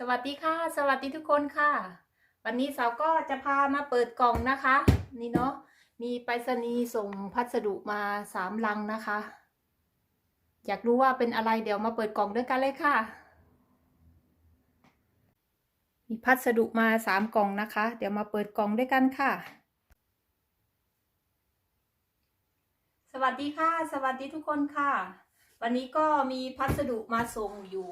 สวัสดีค่ะ สวัสดีทุกคนค่ะ วันนี้สาวก็จะพามาเปิดกล่องนะคะ นี่เนาะมีไปรษณีย์ส่งพัสดุมาสามลังนะคะ อยากรู้ว่าเป็นอะไรเดี๋ยวมาเปิดกล่องด้วยกันเลยค่ะ มีพัสดุมาสามกล่องนะคะ เดี๋ยวมาเปิดกล่องด้วยกันค่ะ สวัสดีค่ะ สวัสดีทุกคนค่ะ วันนี้ก็มีพัสดุมาส่งอยู่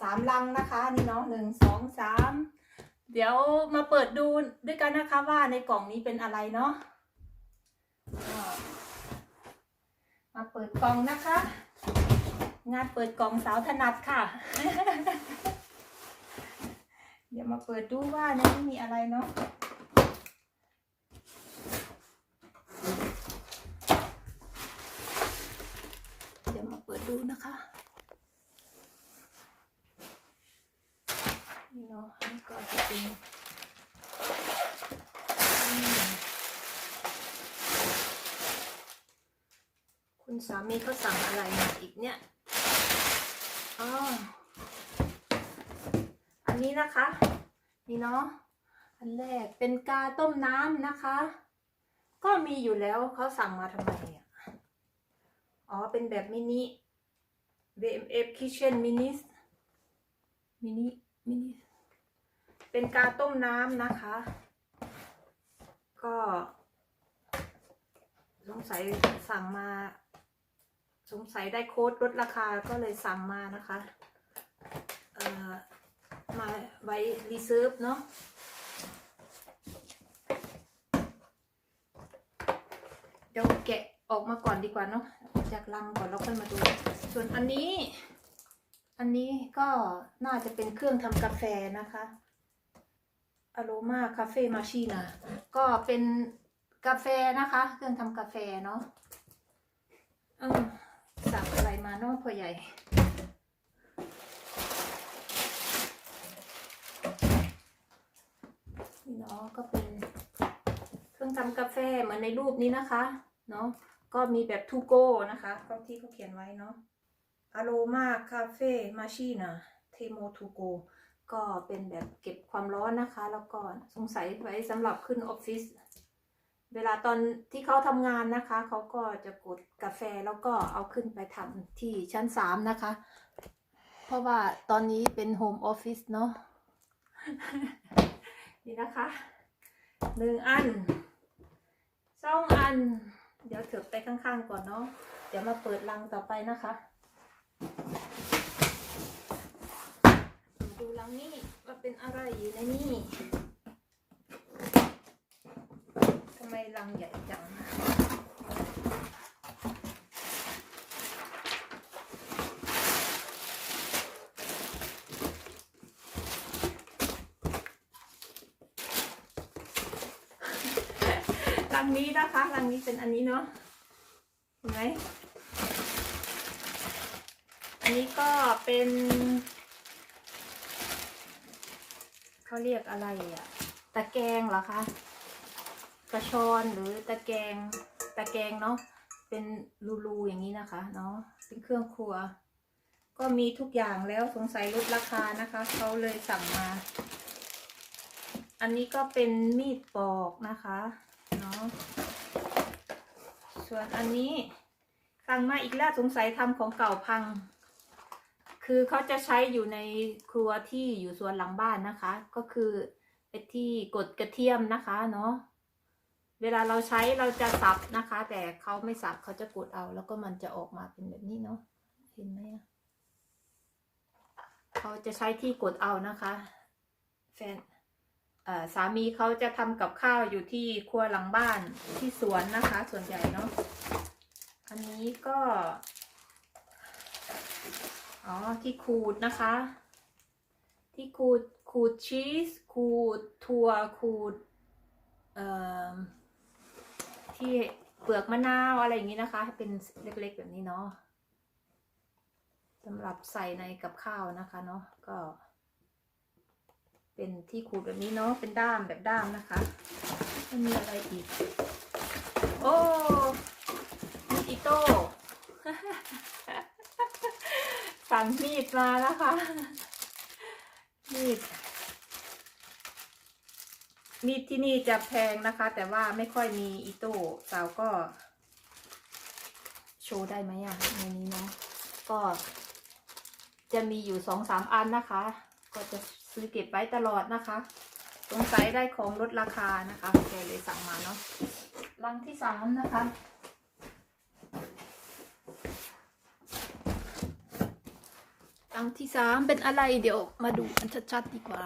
สามลังนะคะนี่เนาะหนึ่งสองสามเดี๋ยวมาเปิดดูด้วยกันนะคะว่าในกล่องนี้เป็นอะไรเนาะมาเปิดกล่องนะคะ งานเปิดกล่องสาวถนัดค่ะ เดี๋ยวมาเปิดดูว่าในนี้มีอะไรเนาะเดี๋ยวมาเปิดดูนะคะ นี่เนาะอันนี้ก็จะเป็นอืมคุณ สามีเขาสั่งอะไรมาอีกเนี่ยอ๋ออันนี้นะคะ นี่เนาะ อันแรกเป็นกาต้มน้ำนะคะ ก็มีอยู่แล้วเขาสั่งมาทำไมอะอ๋อ เป็นแบบมินิ VMF Kitchen Mini มินิมินิเป็นกาต้มน้ำนะคะ ก็สงสัยสั่งมา สงสัยได้โค้ดลดราคาก็เลยสั่งมานะคะมาไว้รีเซิร์ฟเนาะเดี๋ยวแกะออกมาก่อนดีกว่าเนาะจากลังก่อนแล้วค่อยมาดู ส่วนอันนี้ อันนี้ก็น่าจะเป็นเครื่องทำกาแฟนะคะอโรมาคาเฟ่มาชีนาก็เป็นกาแฟนะคะ เครื่องทำกาแฟเนาะเออ สั่งอะไรมานาะพ่อใหญ่ นี่เนาะก็เป็นเครื่องทำกาแฟเหมือนในรูปนี้นะคะ เนาะก็มีแบบทูโก้นะคะ ก็ที่เขาเขียนไว้เนาะอโรมาคาเฟ่มาชีนาเทโมทูโกก็เป็นแบบเก็บความร้อนนะคะ แล้วก็สงสัยไว้สำหรับขึ้นออฟฟิศ เวลาตอนที่เขาทำงานนะคะ เขาก็จะกดกาแฟแล้วก็เอาขึ้นไปทำที่ชั้นสามนะคะ เพราะว่าตอนนี้เป็นโฮมออฟฟิศเนาะนี่นะคะหนึ่งอันสองอัน เดี๋ยวเถิบไปข้างๆก่อนเนาะเดี๋ยวมาเปิดลังต่อไปนะคะ ดูลังนี้ว่าเป็นอะไรอยู่ในนี้ทำไม ลังใหญ่จังลังนี้นะคะลังนี้เป็นอันนี้เนาะเห็นไหมอันนี้ก็เป็นเขาเรียกอะไรอะตะแกรงเหรอคะ กระชอนหรือตะแกรงตะแกรงเนาะเป็นรูๆอย่างนี้นะคะเนาะเป็นเครื่องครัว ก็มีทุกอย่างแล้วสงสัยลดราคานะคะเขาเลยสั่งมา อันนี้ก็เป็นมีดปอกนะคะเนาะส่วนอันนี้สั่งมาอีกแล้วสงสัยทำของเก่าพัง คือเขาจะใช้อยู่ในครัวที่อยู่ส่วนหลังบ้านนะคะ ก็คือไอที่กดกระเทียมนะคะเนาะ เวลาเราใช้เราจะสับนะคะ แต่เขาไม่สับเขาจะกดเอาแล้วก็มันจะออกมาเป็นแบบนี้เนาะเห็นไหมเขาจะใช้ที่กดเอานะคะแฟนสามีเขาจะทำกับข้าวอยู่ที่ครัวหลังบ้านที่สวนนะคะ ส่วนใหญ่เนาะอันนี้ก็อ๋อที่ขูดนะคะ ที่ขูดขูดชีสขูดถั่วขูดเอ่อ ที่เปลือกมะนาวอะไรอย่างนี้นะคะ เป็นเล็กๆแบบนี้เนาะสำหรับใส่ในกับข้าวนะคะเนาะก็ เป็นที่ขูดแบบนี้เนาะเป็นด้ามแบบด้ามนะคะไม่มีอะไรอีก โอ้มีอิโต้สั่งมีดมาแล้วค่ะมีด มีดที่นี่จะแพงนะคะ แต่ว่าไม่ค่อยมีอีโต้สาวก็ โชว์ได้ไหมอะในนี้เนาะก็ จะมีอยู่สองสามอันนะคะ ก็จะซื้อเก็บไว้ตลอดนะคะสงสัยได้ของลดราคานะคะแกเลยสั่งมาเนาะลังที่สามนะคะลังที่สามเป็นอะไรเดี๋ยวมาดูกันชัดๆดีกว่า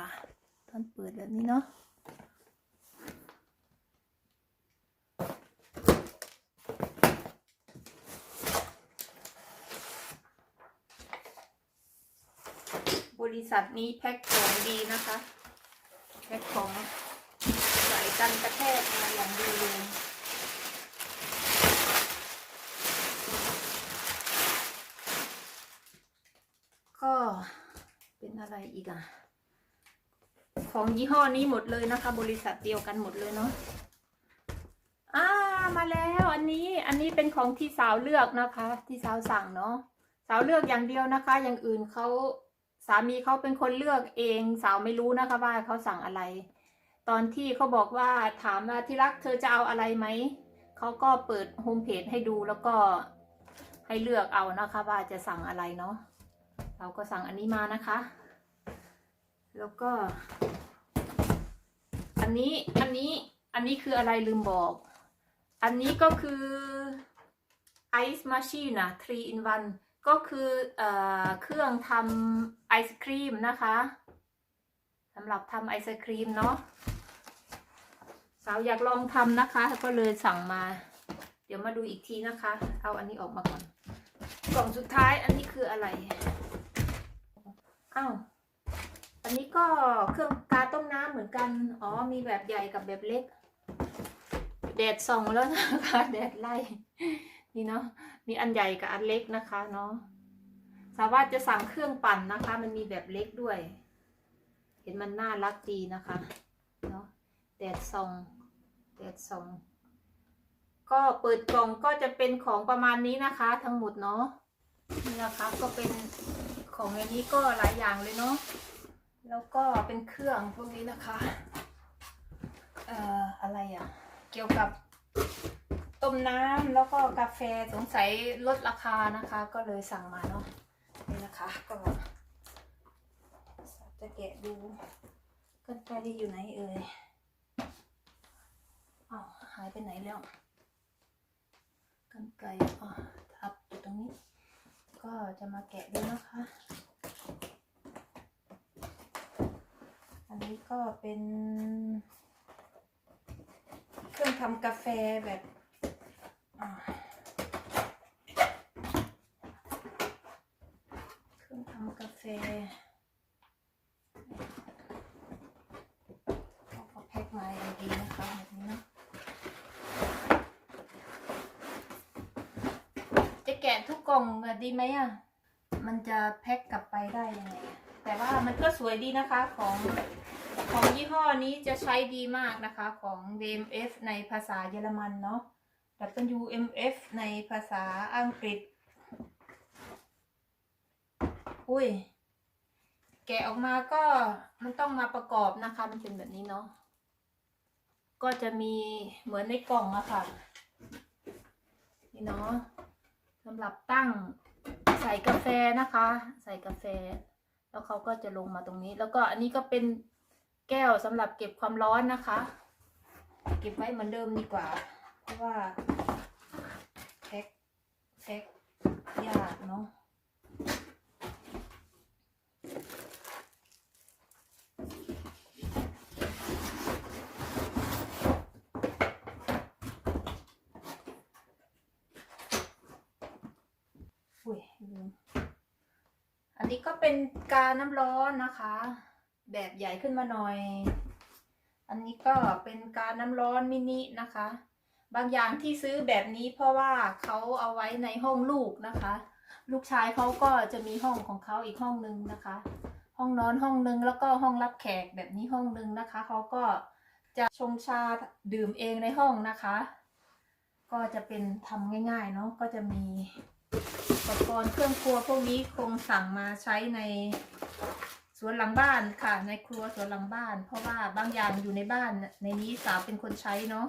ตอนเปิดแบบนี้เนาะ บ ริษัทนี้แพ็คของดีนะคะ แพ็คของใส่กันกระแทกมาอย่างดีเลยก็เป็นอะไรอีกอะ ของยี่ห้อนี้หมดเลยนะคะ บริษัทเดียวกันหมดเลยเนาะอ่ามาแล้วอันนี้อันนี้เป็นของที่สาวเลือกนะคะ ที่สาวสั่งเนาะสาวเลือกอย่างเดียวนะคะ อย่างอื่นเขา สามีเขาเป็นคนเลือกเองสาวไม่รู้นะคะว่าเขาสั่งอะไร ตอนที่เขาบอกว่าถามว่าที่รักเธอจะเอาอะไรไหมเขาก็เปิดโฮมเพจให้ดูแล้วก็ให้เลือกเอานะคะว่าจะสั่งอะไรเนาะเราก็สั่งอันนี้มานะคะ แล้วก็ อันนี้อันนี้อันนี้คืออะไรลืมบอก อันนี้ก็คือไอซ์มาชีนะ3 in 1 ก็คือเอเครื่องทำไอศครีมนะคะสำหรับทำไอศครีมเนาะสาวอยากลองทำนะคะ ก็เลยสั่งมา เดี๋ยวมาดูอีกทีนะคะ เอาอันนี้ออกมาก่อน กล่องสุดท้ายอันนี้คืออะไรอ้าวอันนี้ก็เครื่องกาต้มน้ำเหมือนกัน อ๋อ มีแบบใหญ่กับแบบเล็ก แดดส่องแล้วนะคะ แดดไล่ นี่เนาะมีอันใหญ่กับอันเล็กนะคะเนาะสามารถจะสั่งเครื่องปั่นนะคะ มันมีแบบเล็กด้วย เห็นมันน่ารักดีนะคะเนาะแดดส่องแดดส่องก็เปิดกล่องก็จะเป็นของประมาณนี้นะคะ ทั้งหมดเนาะนี่นะคะก็เป็นของในนี้ก็หลายอย่างเลยเนาะแล้วก็เป็นเครื่องพวกนี้นะคะ เอ่ออะไรอะ่ะ เกี่ยวกับ ต้มน้ำแล้วก็กาแฟสงสัยลดราคานะคะ ก็เลยสั่งมาเนาะนี่นะคะ ก็จะแกะดูกันไกลอยู่ไหนเอ่ยอ้าวหายไปไหนแล้วกันไกลอ๋อทับอยู่ตรงนี้ ก็จะมาแกะดูนะคะ อันนี้ก็เป็น เครื่องทำกาแฟแบบอ่าเครื่องทำกาแฟเขาก็แพ็คมาอย่างดีนะคะแบบนี้เนาะ จะแกทุกกล่องดีไหมอะ มันจะแพ็คกลับไปได้ยังไงแต่ว่ามันก็สวยดีนะคะของของยี่ห้อนี้จะใช้ดีมากนะคะของ WMF ในภาษาเยอรมันเนาะ WMF ในภาษาอังกฤษ อุ้ย แกะออกมาก็มันต้องมาประกอบนะคะ มันเป็นแบบนี้เนาะ ก็จะมีเหมือนในกล่องอะค่ะ นี่เนาะ สำหรับตั้งใส่กาแฟนะคะ ใส่กาแฟ แล้วเขาก็จะลงมาตรงนี้ แล้วก็อันนี้ก็เป็นแก้วสำหรับเก็บความร้อนนะคะ เก็บไว้เหมือนเดิมดีกว่า เพราะว่าแพ็คแพ็คยากเนาะอุ้ยลืมอั นนี้ก็เป็นกาน้ำร้อนนะคะ แบบใหญ่ขึ้นมาหน่อย อันนี้ก็เป็นกาน้ำร้อนมินินะคะ บางอย่างที่ซื้อแบบนี้เพราะว่าเขาเอาไว้ในห้องลูกนะคะ ลูกชายเขาก็จะมีห้องของเขาอีกห้องนึงนะคะ ห้องนอนห้องนึงแล้วก็ห้องรับแขกแบบนี้ห้องนึงนะคะเขาก็จะชงชาดื่มเองในห้องนะคะ ก็จะเป็นทำง่ายๆเนาะก็จะมี อุปกรณ์เครื่องครัวพวกนี้คงสั่งมาใช้ในสวนหลังบ้านค่ะ ในครัวสวนหลังบ้าน เพราะว่าบางอย่างอยู่ในบ้านในนี้สาวเป็นคนใช้เนาะ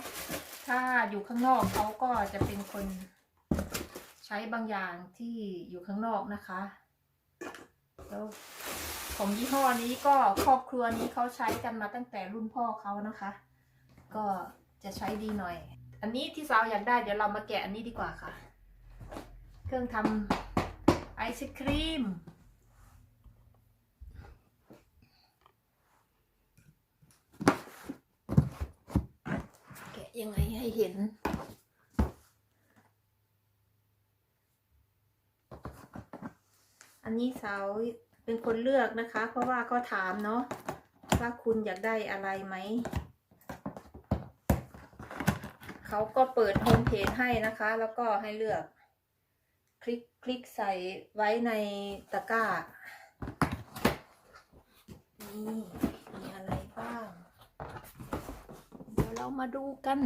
ถ้าอยู่ข้างนอกเขาก็จะเป็นคนใช้บางอย่างที่อยู่ข้างนอกนะคะแล้วของยี่ห้อนี้ก็ครอบครัวนี้เขาใช้กันมาตั้งแต่รุ่นพ่อเขานะคะ ก็จะใช้ดีหน่อย อันนี้ที่สาวอยากได้เดี๋ยวเรามาแกะอันนี้ดีกว่าค่ะ เครื่องทำไอศครีม แกะยังไงให้เห็น อันนี้สาวเป็นคนเลือกนะคะ เพราะว่าก็ถามเนาะว่าคุณอยากได้อะไรไหม เขาก็เปิดโฮมเพจให้นะคะ แล้วก็ให้เลือก ลิกคลิกใส่ไว้ในตะกร้า นี่มีอะไรบ้าง เดี๋ยวเรามาดูกัน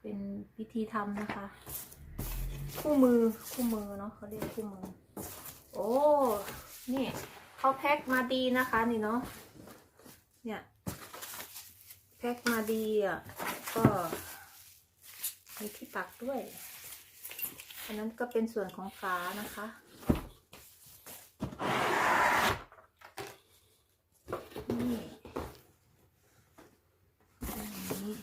เป็นวิธีทำนะคะ คู่มือคู่มือเนาะเขาเรียกคู่มือ โอ้ นี่เขาแพ็คมาดีนะคะนี่เนาะเนี่ยแพ็คมาดีอะก็มีที่ตักด้วย อันนั้นก็เป็นส่วนของฝานะคะนี่อันนี้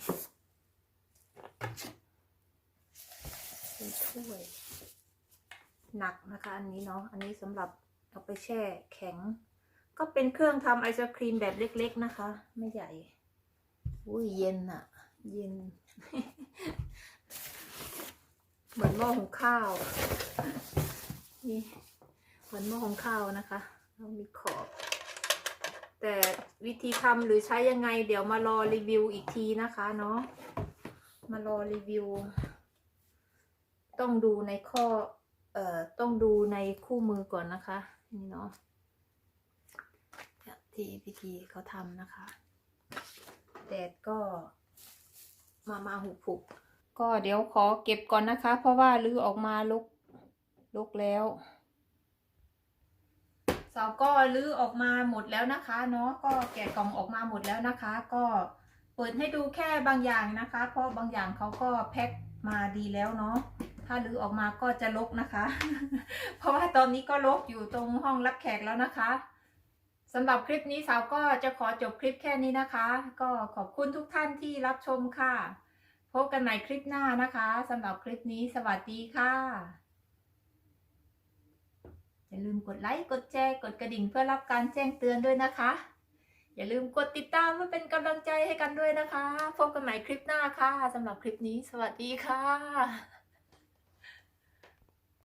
เป็นถ้วย หนักนะคะ อันนี้เนาะอันนี้สำหรับ เอาไปแช่แข็ง ก็เป็นเครื่องทำไอศครีมแบบเล็กๆนะคะ ไม่ใหญ่ อุ้ยเย็นอะเย็น เหมือนหม้อหุงข้าว นี่เหมือนหม้อหุงข้าวนะคะแล้วมีขอบ แต่วิธีทำหรือใช้ยังไง เดี๋ยวมารอรีวิวอีกทีนะคะเนาะ มารอรีวิว ต้องดูในข้อ เอ่อ ต้องดูในคู่มือก่อนนะคะ นี่เนาะที่พิธีเขาทำนะคะแดดก็มามาหุบหุบก็เดี๋ยวขอเก็บก่อนนะคะ เพราะว่าลื้อออกมาลุกลุกแล้วสาวก็ลื้อออกมาหมดแล้วนะคะเนาะก็แกะกล่องออกมาหมดแล้วนะคะ ก็เปิดให้ดูแค่บางอย่างนะคะ เพราะบางอย่างเขาก็แพ็คมาดีแล้วเนาะ ถ้าลือออกมาก็จะลกนะคะ เพราะว่าตอนนี้ก็ลกอยู่ตรงห้องรับแขกแล้วนะคะสำหรับคลิปนี้สาวก็จะขอจบคลิปแค่นี้นะคะ ก็ขอบคุณทุกท่านที่รับชมค่ะ พบกันใหม่คลิปหน้านะคะสำหรับคลิปนี้สวัสดีค่ะ อย่าลืมกดไลค์กดแชร์กดกระดิ่งเพื่อรับการแจ้งเตือนด้วยนะคะ อย่าลืมกดติดตามเพื่อเป็นกำลังใจให้กันด้วยนะคะ พบกันใหม่คลิปหน้าค่ะสำหรับคลิปนี้สวัสดีค่ะ